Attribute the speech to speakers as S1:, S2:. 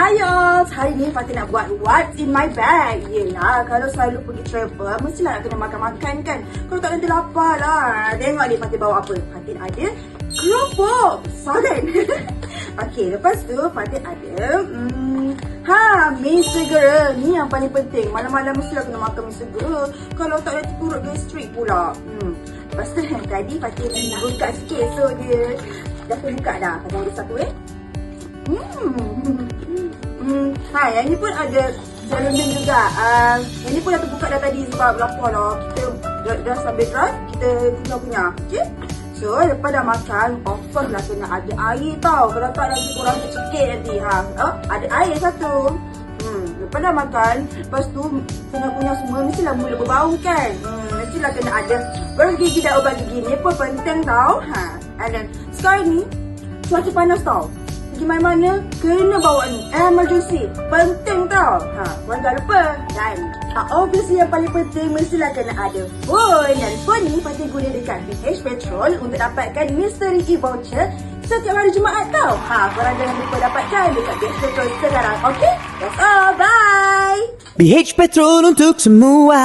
S1: Hai y'all, hari ni Fatih nak buat what's in my bag. Yelah, kalau selalu pergi travel Mestilah nak kena makan-makan kan. Kalau tak nanti lapar lah. Tengok ni Fatih bawa apa. Fatih ada keropok. Salen Okay, lepas tu Fatih ada hmm, Ha, mi segera. Ni yang paling penting. Malam-malam mestilah kena makan mi segera. Kalau tak nanti turut gastrik pula. Hmm. Lepas tu yang tadi Fatih buka sikit So dia. Dah pun buka dah Fatih ada satu eh. Hmm. Ha, yang ni pun ada selemen juga. Uh, yang ni pun dah terbuka dah tadi sebab lapar lah. Kita dah, dah sambil drive, kita punya-punya. Okay? So, lepas dah makan, of lah kena ada air tau. Kalau tak nanti kurang sikit nanti. Ha. Oh, ada air satu. Hmm. Lepas dah makan, lepas tu punya-punya semua mestilah mula berbau kan. Hmm. Mestilah kena ada baru gigi dan ubat gigi. Ni pun penting tau. Ha. And then, sekarang ni, cuaca panas tau pergi mana-mana kena bawa ni. Emergency. Penting tau. Ha korang jangan lupa. Dan ha, obviously yang paling penting mestilah kena ada phone. Dan phone ni pasti guna dekat BH Petrol untuk dapatkan mystery e-voucher setiap hari Jumaat tau. Ha korang jangan lupa dapatkan dekat BH Petrol sekarang. Okay that's all. Bye.
S2: BH Petrol untuk semua.